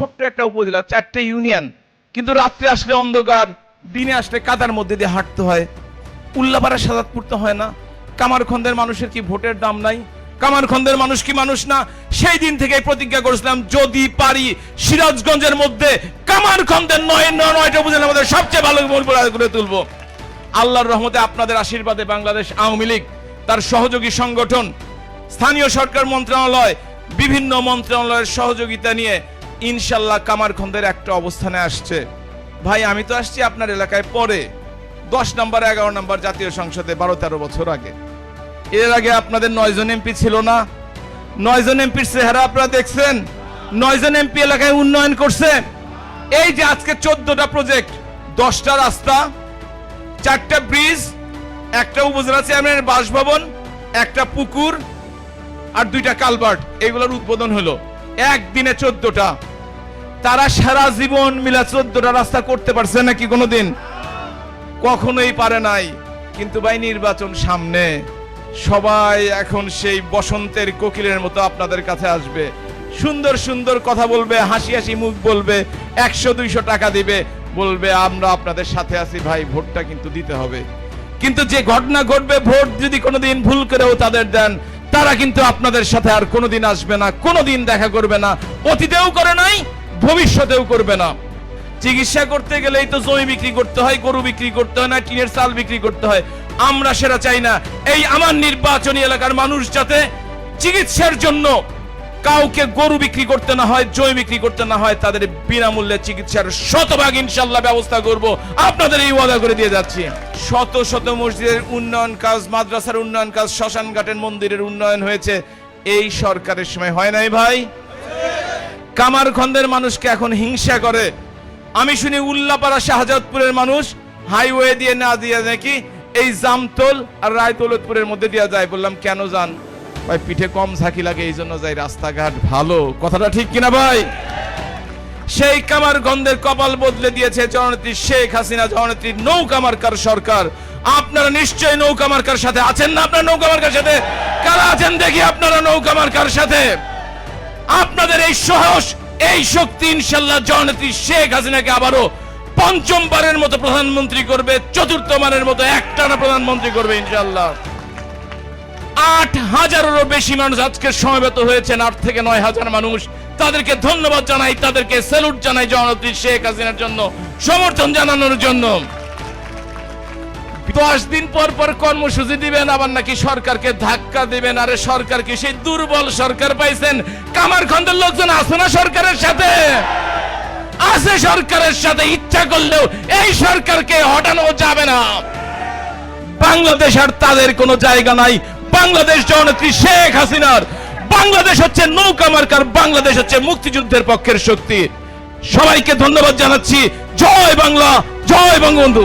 ছোট্ট একটা উপজেলা, চারটে ইউনিয়ন। কিন্তু রাত্রে আসলে অন্ধকার, দিনে আসলে কাদার মধ্যে দিয়ে হাঁটতে হয়। উল্লাপাড়া সাজাদপুর তো হয় না। কামারখন্দের মানুষের কি ভোটের দাম নাই? কামারখন্দের মানুষ কি মানুষ না? সেই দিন থেকে প্রতিজ্ঞা করেছিলাম, যদি পারি সিরাজগঞ্জের মধ্যে কামারখন্দের নয় নয়টা উপজেলার মধ্যে সবচেয়ে ভালো করে তুলবো। আল্লাহর রহমতে আপনাদের আশীর্বাদে বাংলাদেশ আওয়ামী লীগ, তার সহযোগী সংগঠন, স্থানীয় সরকার মন্ত্রণালয়, বিভিন্ন মন্ত্রণালয়ের সহযোগিতা নিয়ে ইনশাল্লাহ কামারখন্দের একটা অবস্থানে আসছে। ভাই, আমি তো আসছি আপনার এলাকায় পরে। দশ নম্বর, এগারো নম্বর জাতীয় সংসদে বারো তেরো বছর আগে। এর আগে আপনাদের নয়জন এমপি ছিল না। নয়জন এমপির চেহারা আপনারা দেখছেন। নয়জন এমপি এলাকায় উন্নয়ন করছে। এই যে আজকে চোদ্দটা প্রজেক্ট দশটা রাস্তা, চারটা ব্রিজ একটা উপজেলা চেয়ারম্যানের বাসভবন, একটা পুকুর আর দুইটা কালভার্ট এগুলোর উদ্বোধন হলো। একদিনে চোদ্দটা। তারা সারা জীবন মিলা চোদ্দটা রাস্তা করতে পারছে নাকি কোনোদিন? কখনোই পারে নাই। কিন্তু ভাই, নির্বাচন সামনে। সবাই এখন সেই বসন্তের কোকিলের মতো আপনাদের কাছে আসবে। সুন্দর সুন্দর কথা বলবে, হাসি হাসি মুখ বলবে, একশো, দুইশো টাকা দিবে, বলবে, আমরা আপনাদের সাথে আছি ভাই, ভোটটা কিন্তু দিতে হবে। কিন্তু যে ঘটনা ঘটবে, ভোট যদি কোনোদিন ভুল করেও তাদের দেন, তারা কিন্তু আপনাদের সাথে আর কোনোদিন আসবে না, কোনোদিন দেখা করবে না। অতীতেও করে নাই ভবিষ্যতেও করবে না। চিকিৎসা করতে গেলেই তো জমি বিক্রি করতে হয়, গরু বিক্রি করতে হয় না, টিনের চাল বিক্রি করতে হয়। আমরা সেটা চাই না। এই আমার নির্বাচনী এলাকার মানুষ যাতে চিকিৎসার জন্য কাউকে গরু বিক্রি করতে না হয়, জমি বিক্রি করতে না হয়, তাদের বিনামূল্যে চিকিৎসার শতভাগ ইনশাল্লাহ ব্যবস্থা করব। আপনাদের এই ওয়াদা করে দিয়ে যাচ্ছি। শত শত মসজিদের উন্নয়ন কাজ, মাদ্রাসার উন্নয়ন কাজ শ্মশান ঘাটের মন্দিরের উন্নয়ন হয়েছে। এই সরকারের সময় হয় নাই ভাই। কামারখন্দের মানুষকে এখন হিংসা করে। আমি শুনি উল্লাপাড়া শাহজাদপুরের মানুষ হাইওয়ে দিয়ে না দিয়ে নাকি এই জামতল আর রায়দৌলতপুরের মধ্যে দেওয়া যায়। বললাম, কেন যান? ভাই, পিঠে কম ঝাঁকি লাগে, এই জন্য যাই রাস্তাঘাট ভালো। কথাটা ঠিক কিনা ভাই? সেই কামার গন্ধের কপাল বদলে দিয়েছে জননেত্রী শেখ হাসিনা, জননেত্রী নৌকা মার্কার সরকার। আপনারা নিশ্চয়ই নৌকা মার্কার সাথে আছেন না? আপনার নৌকা মার্কার সাথে কারা আছেন দেখি আপনারা নৌকা মার্কার সাথে? আপনাদের এই সাহস, এই শক্তি ইনশাল্লাহ জননেত্রী শেখ হাসিনাকে আবারও পঞ্চমবারের মতো প্রধানমন্ত্রী করবে চতুর্থবারের মতো একটানা প্রধানমন্ত্রী করবে ইনশাল্লাহ। আট হাজারেরও বেশি মানুষ আজকে সমবেত হয়েছেন, আট থেকে নয় হাজার মানুষ। তাদেরকে ধন্যবাদ জানাই, তাদেরকে স্যালুট জানাই জননেত্রী শেখ হাসিনার জন্য, সমর্থন জানানোর জন্য। দশ দিন পর পর কর্মসূচি দিবেন, আবার নাকি সরকারকে ধাক্কা দিবেন। আরে সরকার কি সেই দুর্বল সরকার পাইছেন? কামারখন্দের লোকজন আছে না সরকারের সাথে? আছে সরকারের সাথে, ইচ্ছা করলেও এই সরকারকে হটানো যাবে না। বাংলাদেশ আর তাদের কোনো জায়গা নাই। বাংলাদেশ জননেত্রী শেখ হাসিনার। বাংলাদেশ হচ্ছে নৌকা মার্কার, বাংলাদেশ হচ্ছে মুক্তিযুদ্ধের পক্ষের শক্তি। সবাইকে ধন্যবাদ জানাচ্ছি। জয় বাংলা, জয় বঙ্গবন্ধু।